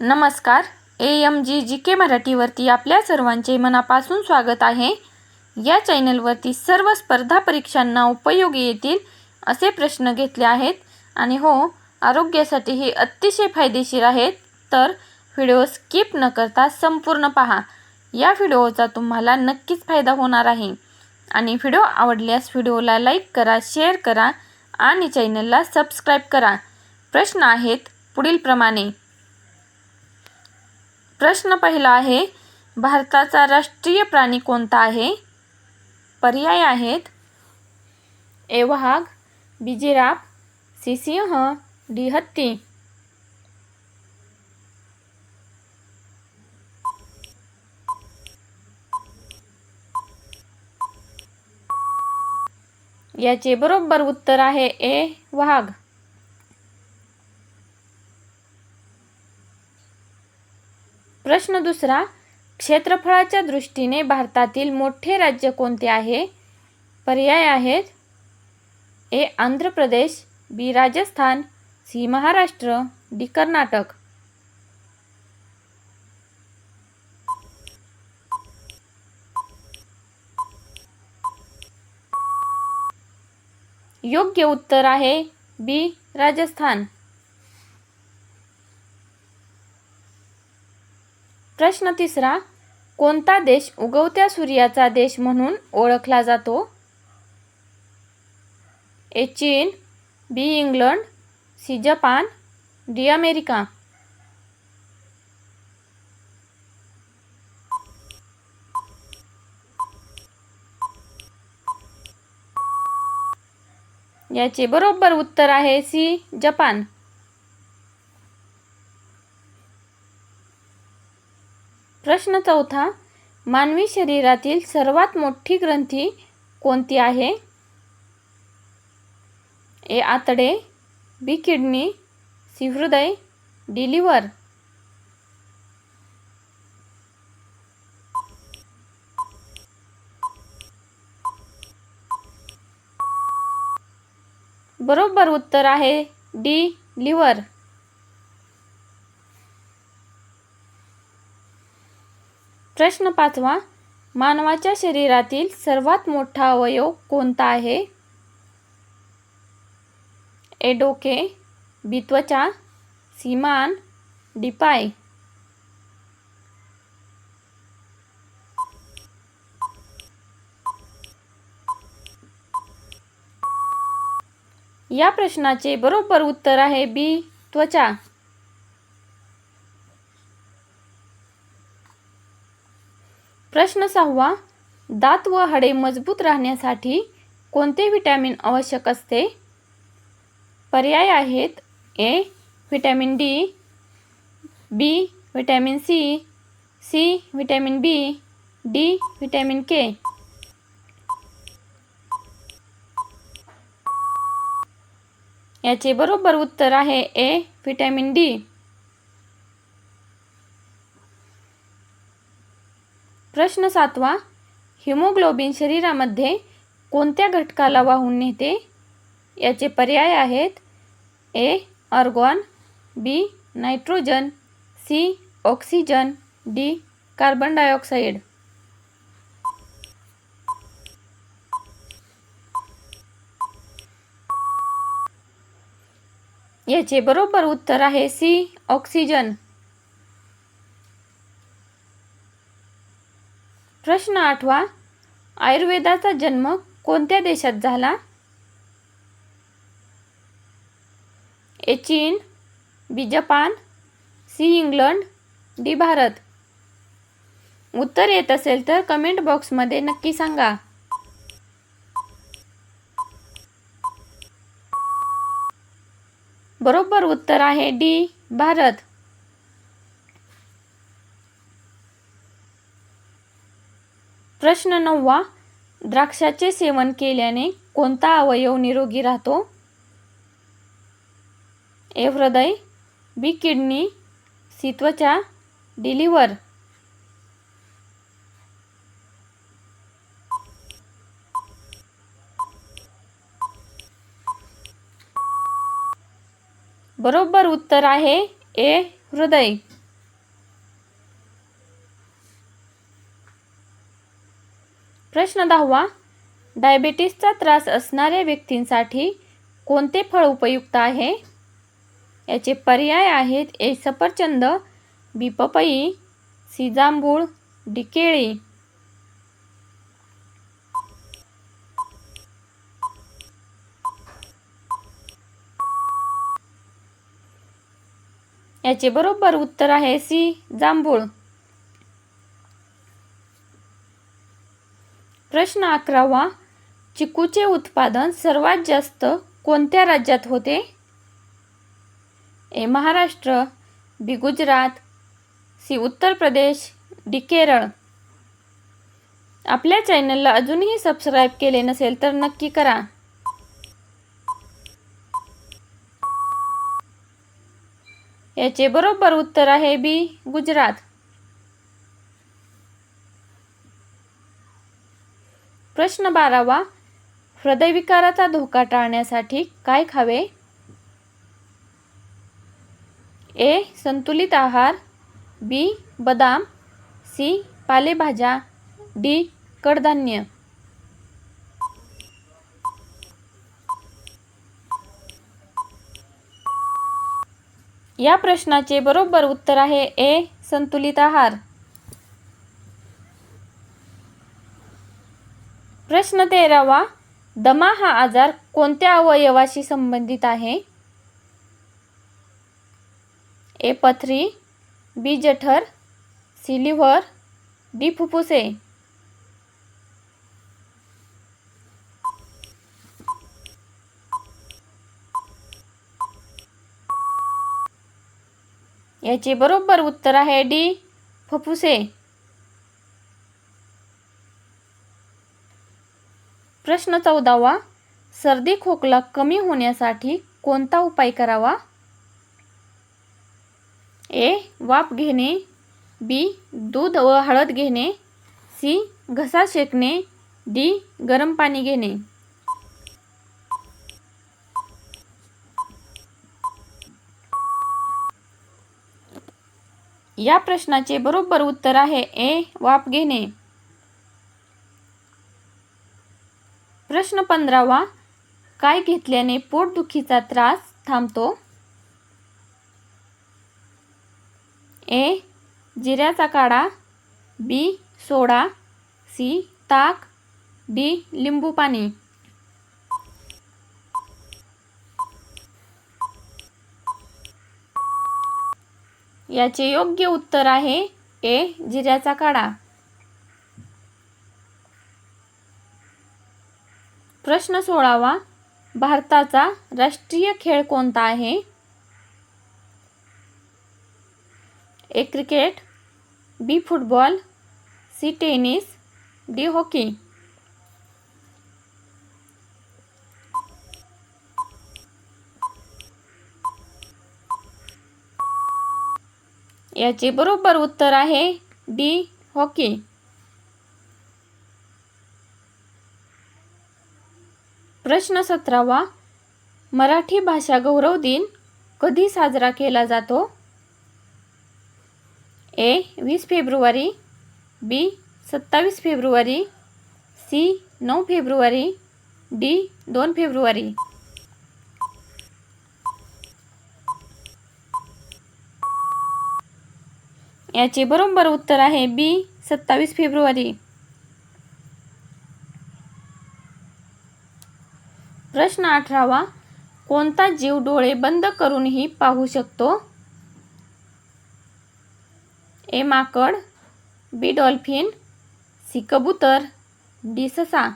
नमस्कार. A M G जी के मराठीवरती आपल्या सर्वांचे मनापासून स्वागत आहे. या चॅनलवरती सर्व स्पर्धा परीक्षांना उपयोगी येतील असे प्रश्न घेतले आहेत. आणि हो आरोग्यासाठी हे अतिशय फायदेशीर आहेत. तर व्हिडिओ स्किप न करता संपूर्ण पहा. या व्हिडिओचा तुम्हाला नक्कीच फायदा होणार आहे. आणि व्हिडिओ आवडल्यास व्हिडिओला लाईक करा शेअर करा आणि चॅनलला सबस्क्राईब करा. प्रश्न आहेत पुढीलप्रमाणे. प्रश्न पहिला आहे भारताचा राष्ट्रीय प्राणी कोणता आहे? पर्याय आहेत. ए वाघ बी जिराफ सी सिंह डी हत्ती. याचे बरोबर उत्तर आहे ए वाघ. प्रश्न दुसरा क्षेत्रफळाच्या दृष्टीने भारतातील मोठे राज्य कोणते आहे? पर्याय आहेत. A Andhra Pradesh B Rajasthan C Maharashtra D Karnataka. योग्य उत्तर आहे बी राजस्थान. प्रश्न तिसरा कोणता देश उगवत्या सूर्याचा देश म्हणून ओळखला जातो? ए चीन B England C Japan D America. याचे बरोबर उत्तर आहे सी जपान. प्रश्न चौथा मानवी शरीरातील सर्वात मोठी ग्रंथी कोणती आहे? ए आतडे बी किडनी सी हृदय डी लिव्हर. बरोबर उत्तर आहे डी लिव्हर. प्रश्न पाचवा मानवाच्या शरीरातील सर्वात मोठा अवयव कोणता आहे? ए डोके बी त्वचा सीमान डिपाय. या प्रश्नाचे बरोबर उत्तर आहे बी त्वचा. प्रश्न सहावा दात व हाडे मजबूत राहण्यासाठी कोणते व्हिटॅमिन आवश्यक असते? पर्याय आहेत A vitamin D B vitamin C C vitamin B D vitamin K. याचे बरोबर उत्तर आहे ए व्हिटॅमिन डी. प्रश्न सातवा हिमोग्लोबिन शरीरामध्ये कोणत्या घटकाला वाहून नेते? याचे पर्याय आहेत A argon B nitrogen C oxygen D carbon dioxide. याचे बरोबर उत्तर आहे सी ऑक्सिजन. प्रश्न आठवा आयुर्वेदाचा जन्म कोणत्या देशात झाला? ए चीन B Japan C England D Bharat. उत्तर येत असेल तर कमेंट बॉक्समध्ये नक्की सांगा. बरोबर उत्तर आहे डी भारत. प्रश्न नववा द्राक्षाचे सेवन केल्याने कोणता अवयव निरोगी राहतो? ए हृदय बी किडनी सी त्वचा डिलिव्हर बरोबर उत्तर आहे ए हृदय. प्रश्न दहावा. डायबिटीसचा त्रास असणाऱ्या व्यक्तींसाठी कोणते फळ उपयुक्त आहे? याचे पर्याय आहेत ए सफरचंद बी पपई सी जांभूळ डी केळी याचे बरोबर उत्तर आहे सी जांभूळ प्रश्न अकरावा चिकूचे उत्पादन सर्वात जास्त कोणत्या राज्यात होते? A Maharashtra B Gujarat C Uttar Pradesh D Kerala. आपल्या चॅनलला अजूनही सबस्क्राईब केले नसेल तर नक्की करा. याचे बरोबर उत्तर आहे बी गुजरात. प्रश्न बारावा. हृदयविकाराचा धोका टाळण्यासाठी काय खावे? ए. संतुलित आहार. बी. बदाम. सी. पालेभाज्या. डी. कडधान्य. या प्रश्नाचे बरोबर उत्तर आहे ए. संतुलित आहार. प्रश्न तेरावा दमा हा आजार कोणत्या अवयवाशी संबंधित आहे? ए पथरी बी जठर सी लिव्हर डी फुफ्फुसे. याचे बरोबर उत्तर आहे डी फुफ्फुसे. प्रश्न चौदावा. सर्दी खोकला कमी होण्यासाठी कोणता उपाय करावा? ए. वाफ घेणे. बी. दूध व हळद घेणे. सी. घसा शेकणे. डी. गरम पाणी घेणे. या प्रश्नाचे बरोबर उत्तर आहे ए. वाफ घेणे. प्रश्न पंधरावा. काय घेतल्याने पोटदुखीचा त्रास थांबतो? ए. जिऱ्याचा काढा. बी. सोडा. सी. ताक. डी. लिंबू पाणी. याचे योग्य उत्तर आहे ए. जिऱ्याचा काढा. प्रश्न सोळावा भारताचा राष्ट्रीय खेळ कोणता आहे? A cricket B football C tennis D hockey. याचे बरोबर उत्तर आहे डी हॉकी. प्रश्न सतरावा. मराठी भाषा गौरव दिन कधी साजरा केला जातो? ए. वीस फेब्रुवारी. बी. सत्तावीस फेब्रुवारी. सी. नऊ फेब्रुवारी. डी. दोन फेब्रुवारी. याचे बरोबर उत्तर आहे बी. सत्तावीस फेब्रुवारी. प्रश्न अठरावा कोणता जीव डोळे बंद करूनही पाहू शकतो? ए माकड बी डॉल्फिन सी कबूतर डी ससा.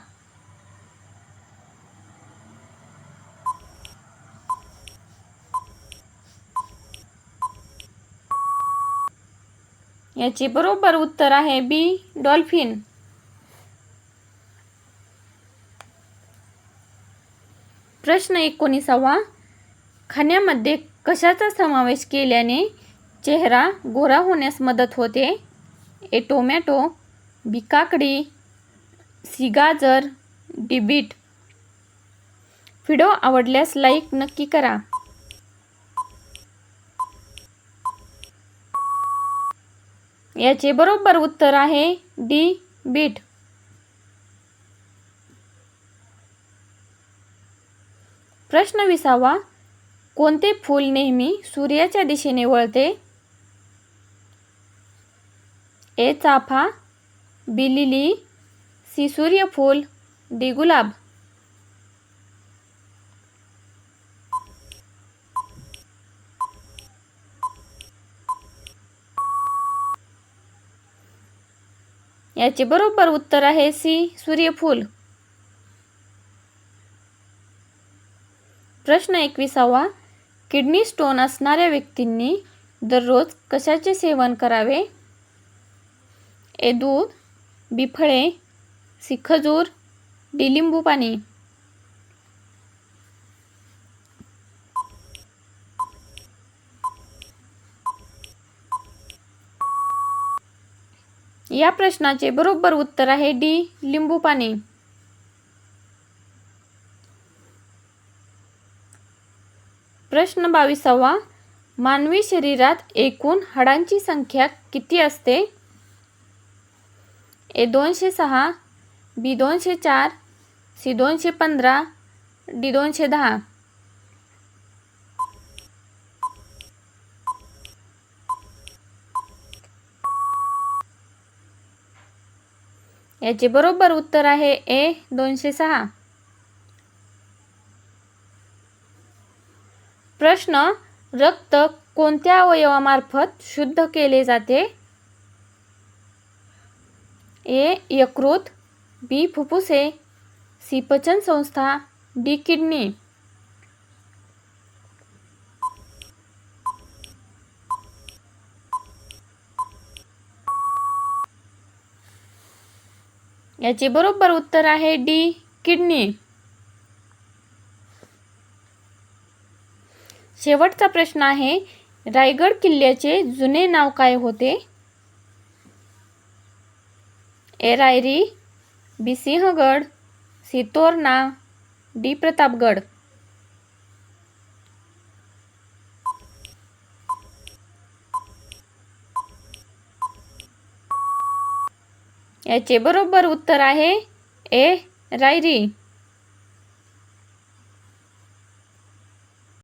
याचे बरोबर उत्तर आहे बी डॉल्फिन. प्रश्न एकोणीसावा. खाण्यामध्ये कशाचा समावेश केल्याने चेहरा गोरा होण्यास मदत होते? ए टोमॅटो बी काकडी सी गाजर डी बीट. व्हिडिओ आवडल्यास लाईक नक्की करा. याचे बरोबर उत्तर आहे डी बीट. प्रश्न विसावा. कोणते फूल नेहमी सूर्याच्या दिशेने वळते? ए चाफा बी लिली सी सूर्यफूल डी गुलाब. याचे बरोबर उत्तर आहे सी सूर्यफूल प्रश्न एकविसावा. किडनी स्टोन असणाऱ्या व्यक्तींनी दररोज कशाचे सेवन करावे? ए दूध बिफळे सिखजूर डिलिंबू डी लिंबू पाणी. या प्रश्नाचे बरोबर उत्तर आहे डी लिंबू पाणी. प्रश्न बावीसावा. मानवी शरीरात एकूण हाडांची संख्या किती असते? ए दोनशे सहा बी दोनशे चार सी दोनशे पंधरा डी दोनशे दहा. याचे बरोबर उत्तर आहे ए दोनशे सहा. प्रश्न रक्त कोणत्या अवयवामार्फत शुद्ध केले जाते? ए यकृत बी फुफ्फुसे सी पचन संस्था डी किडनी. याचे बरोबर उत्तर आहे डी किडनी. शेवटचा प्रश्न आहे रायगड किल्ल्याचे जुने नाव काय होते? A. Rairi B. Sinhagad D. Pratapgad. याचे बरोबर उत्तर आहे ए. रायरी.